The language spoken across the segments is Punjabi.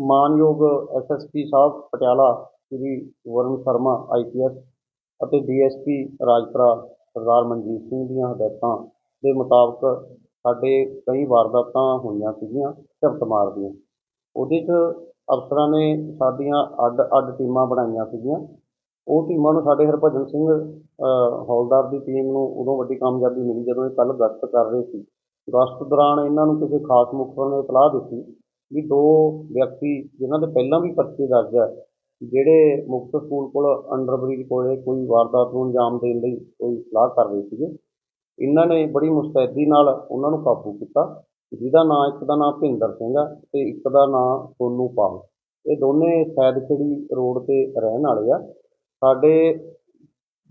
ਮਾਨਯੋਗ ਐਸਐਸਪੀ ਸਾਹਿਬ ਪਟਿਆਲਾ ਸ੍ਰੀ ਵਰਨ ਸ਼ਰਮਾ ਆਈਪੀਐਸ ਅਤੇ ਡੀਐਸਪੀ ਰਾਜਪੁਰਾ ਸਰਦਾਰ ਮਨਜੀਤ ਸਿੰਘ ਦੀਆਂ ਹਦਾਇਤਾਂ ਦੇ ਮੁਤਾਬਕ ਸਾਡੇ ਕਈ ਵਾਰਦਾਤਾਂ ਹੋਈਆਂ ਸੀਗੀਆਂ, ਝਪਟ ਮਾਰ ਦੀਆਂ ਉਹਦੇ 'ਚ ਅਫਸਰਾਂ ਨੇ ਸਾਡੀਆਂ ਅੱਡ ਅੱਡ ਟੀਮਾਂ ਬਣਾਈਆਂ ਸੀਗੀਆਂ। ਉਹ ਟੀਮਾਂ ਨੂੰ ਸਾਡੇ ਹਰਭਜਨ ਸਿੰਘ ਹੌਲਦਾਰ ਦੀ ਟੀਮ ਨੂੰ ਉਦੋਂ ਵੱਡੀ ਕਾਮਯਾਬੀ ਮਿਲੀ ਜਦੋਂ ਇਹ ਕੱਲ੍ਹ ਗਸ਼ਤ ਕਰ ਰਹੇ ਸੀ। ਗਸ਼ਤ ਦੌਰਾਨ ਇਹਨਾਂ ਨੂੰ ਕਿਸੇ ਖਾਸ ਮੁਖਬਰ ਨੇ ਇਤਲਾਹ ਦਿੱਤੀ ਵੀ ਦੋ ਵਿਅਕਤੀ ਜਿਨ੍ਹਾਂ ਦੇ ਪਹਿਲਾਂ ਵੀ ਪਰਚੇ ਦਰਜ ਹੈ ਜਿਹੜੇ ਮੁਕਤ ਸਕੂਲ ਕੋਲ ਅੰਡਰਬ੍ਰਿਜ ਕੋਲੇ ਕੋਈ ਵਾਰਦਾਤ ਨੂੰ ਅੰਜਾਮ ਦੇਣ ਲਈ ਕੋਈ ਸਲਾਹ ਕਰ ਰਹੇ ਸੀਗੇ। ਇਹਨਾਂ ਨੇ ਬੜੀ ਮੁਸਤੈਦੀ ਨਾਲ ਉਹਨਾਂ ਨੂੰ ਕਾਬੂ ਕੀਤਾ, ਜਿਹਦਾ ਨਾਂ ਇੱਕ ਦਾ ਨਾਂ ਭਿੰਦਰ ਸਿੰਘ ਆ ਤੇ ਇੱਕ ਦਾ ਨਾਂ ਸੋਨੂ ਪਾਲ। ਇਹ ਦੋਨੇ ਸੈਦਖੇੜੀ ਰੋਡ ਤੇ ਰਹਿਣ ਵਾਲੇ ਆ। ਸਾਡੇ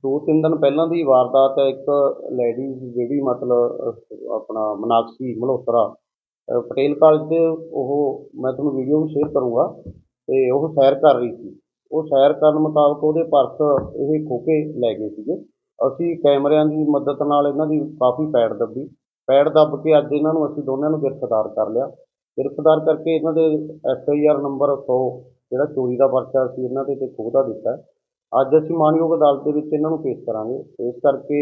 ਦੋ ਤਿੰਨ ਦਿਨ ਪਹਿਲਾਂ ਦੀ ਵਾਰਦਾਤ ਹੈ ਇੱਕ ਲੇਡੀ ਜਿਹੜੀ ਮਤਲਬ ਆਪਣਾ ਮਨਾਕਸੀ ਮਲਹੋਤਰਾ ਅਹ, ਪਟੇਲ ਕਾਲਜ 'ਚ ਉਹ ਮੈਂ ਤੁਹਾਨੂੰ ਵੀਡੀਓ ਵੀ ਸ਼ੇਅਰ ਕਰੂੰਗਾ ਤੇ ਉਹ ਸੈਰ ਕਰ ਰਹੀ ਸੀ। ਉਹ ਸੈਰ ਕਰਨ ਮੁਤਾਬਕ ਉਹਦੇ ਪਰਸ ਇਹ ਖੋਹ ਕੇ ਲੈ ਗਏ ਸੀਗੇ। ਅਸੀਂ ਕੈਮਰਿਆਂ ਦੀ ਮਦਦ ਨਾਲ ਇਹਨਾਂ ਦੀ ਕਾਫੀ ਪੈੜ ਦੱਬੀ। ਪੈੜ ਦੱਬ ਕੇ ਅੱਜ ਇਹਨਾਂ ਨੂੰ ਅਸੀਂ ਦੋਨਾਂ ਨੂੰ ਗ੍ਰਿਫਤਾਰ ਕਰ ਲਿਆ। ਗ੍ਰਿਫਤਾਰ ਕਰਕੇ ਇਹਨਾਂ ਦੇ ਐਫ ਆਈ ਆਰ ਨੰਬਰ 100 ਜਿਹੜਾ ਚੋਰੀ ਦਾ ਪਰਚਾ ਸੀ ਇਹਨਾਂ ਦੇ ਤੇ ਖੋਹ ਦਾ ਦਿੱਤਾ। ਹੈ। ਅੱਜ ਅਸੀਂ ਮਾਨਯੋਗ ਅਦਾਲਤ ਦੇ ਵਿੱਚ ਇਹਨਾਂ ਨੂੰ ਪੇਸ਼ ਕਰਾਂਗੇ। ਪੇਸ਼ ਕਰਕੇ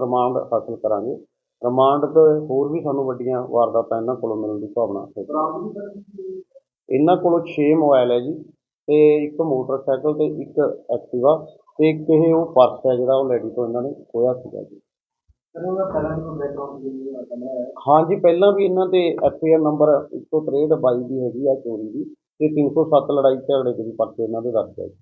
ਰਿਮਾਂਡ ਹਾਸਲ ਕਰਾਂਗੇ। ਰਿਮਾਂਡ ਤੋਂ ਹੋਰ ਵੀ ਸਾਨੂੰ ਵੱਡੀਆਂ ਵਾਰਦਾਤਾਂ ਇਹਨਾਂ ਕੋਲੋਂ ਮਿਲਣ ਦੀ ਭਾਵਨਾ ਹੈ। ਇਹਨਾਂ ਕੋਲੋਂ 6 ਮੋਬਾਈਲ ਹੈ ਜੀ ਤੇ ਇੱਕ ਮੋਟਰਸਾਈਕਲ ਤੇ ਇੱਕ ਐਕਟਿਵਾ ਤੇ ਇੱਕ ਇਹ ਉਹ ਪਰਸ ਹੈ ਜਿਹੜਾ ਉਹ ਲੇਡੀ ਤੋਂ ਇਹਨਾਂ ਨੇ ਖੋਇਆ ਸੀਗਾ ਜੀ। ਹਾਂਜੀ ਪਹਿਲਾਂ ਵੀ ਇਹਨਾਂ ਤੇ ਐਫ ਆਈ ਆਰ ਨੰਬਰ 163 22 ਦੀ ਹੈਗੀ ਆ ਚੋਰੀ ਦੀ। ਤੇ 307 ਲੜਾਈ ਝਗੜੇ ਦੇ ਵੀ ਪਰਚੇ ਇਹਨਾਂ ਦੇ ਦਰਜ ਹੈ ਜੀ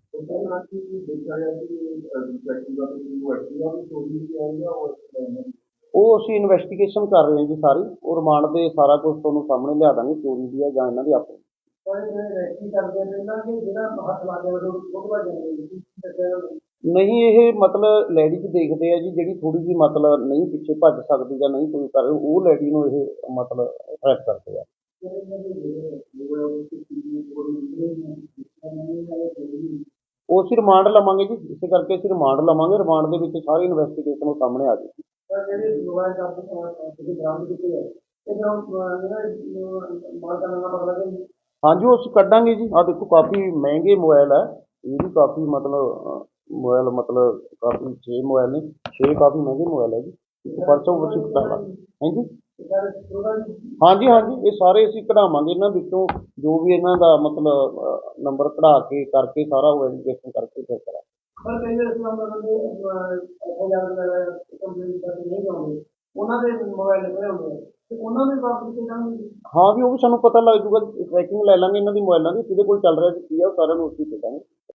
ਉਹ ਅਸੀਂ ਇਨਵੈਸਟੀਗੇਸ਼ਨ ਕਰ ਰਹੇ ਹਾਂ ਜੀ ਸਾਰੀ। ਉਹ ਰਿਮਾਂਡ ਦੇ ਸਾਰਾ ਕੁਝ ਤੁਹਾਨੂੰ ਸਾਹਮਣੇ ਲਿਆ ਦਾਂਗੇ ਚੋਰੀ ਦੀ ਹੈ ਜਾਂ ਇਹਨਾਂ ਦੀ ਆਪਣੀ ਨਹੀਂ ਇਹ ਮਤਲਬ ਲੇਡੀ 'ਚ ਦੇਖਦੇ ਆ ਜੀ ਜਿਹੜੀ ਥੋੜੀ ਜੀ ਮਤਲਬ ਨਹੀਂ ਪਿੱਛੇ ਭੱਜ ਸਕਦੀ ਜਾਂ ਨਹੀਂ ਕੋਈ ਕਰ ਉਹ ਲੇਡੀ ਨੂੰ ਇਹ ਮਤਲਬ ਅਟਰੈਕਟ ਕਰਦੇ ਆ। ਉਹ ਅਸੀਂ ਰਿਮਾਂਡ ਲਵਾਂਗੇ ਜੀ ਇਸੇ ਕਰਕੇ ਅਸੀਂ ਰਿਮਾਂਡ ਲਵਾਂਗੇ ਰਿਮਾਂਡ ਦੇ ਵਿੱਚ ਸਾਰੀ ਇਨਵੈਸਟੀਗੇਸ਼ਨ ਉਹ ਸਾਹਮਣੇ ਆ ਜਾਏਗੀ ਹਾਂਜੀ ਉਹ ਅਸੀਂ ਕੱਢਾਂਗੇ ਜੀ। ਆ ਦੇਖੋ ਕਾਫੀ ਮਹਿੰਗੇ ਮੋਬਾਈਲ ਹੈ ਇਹ ਵੀ ਕਾਫੀ ਮਤਲਬ ਮੋਬਾਈਲ ਮਤਲਬ ਕਾਫੀ 6 ਮੋਬਾਈਲ ਨੇ 6 ਕਾਫੀ ਮਹਿੰਗੇ ਮੋਬਾਈਲ ਹੈ ਜੀ। ਪਰਸੋਂ ਅਸੀਂ ਕਢਾਵਾਂਗੇ ਹਾਂਜੀ? ਹਾਂਜੀ ਹਾਂਜੀ ਇਹ ਸਾਰੇ ਅਸੀਂ ਕਢਾਵਾਂਗੇ ਇਹਨਾਂ ਵਿੱਚੋਂ ਜੋ ਵੀ ਇਹਨਾਂ ਦਾ ਮਤਲਬ ਨੰਬਰ ਕਢਾ ਕੇ ਕਰਕੇ ਸਾਰਾ ਉਹ ਵੈਰੀਫਿਕੇਸ਼ਨ ਕਰਕੇ ਫਿਰ ਕਰਾਂਗੇ। ਉਹਨਾਂ ਦੇ ਮੋਬਾਈਲ ਨਿਕਲੇ ਹੁੰਦੇ ਆ। ਤੇ ਉਹਨਾਂ ਦੇ ਵਾਪਸ ਕਿਹਨਾਂ ਹਾਂ ਵੀ ਉਹ ਵੀ ਸਾਨੂੰ ਪਤਾ ਲੱਗ ਜੂਗਾ ਟਰੈਕਿੰਗ ਲੈ ਲਾਂਗੇ ਇਹਨਾਂ ਦੀ ਮੋਬਾਈਲਾਂ ਦੀ ਕਿਹਦੇ ਕੋਲ ਚੱਲ ਰਿਹਾ ਕੀ ਆ ਸਾਰਿਆਂ ਨੂੰ ਦੇ ਦਾਂਗੇ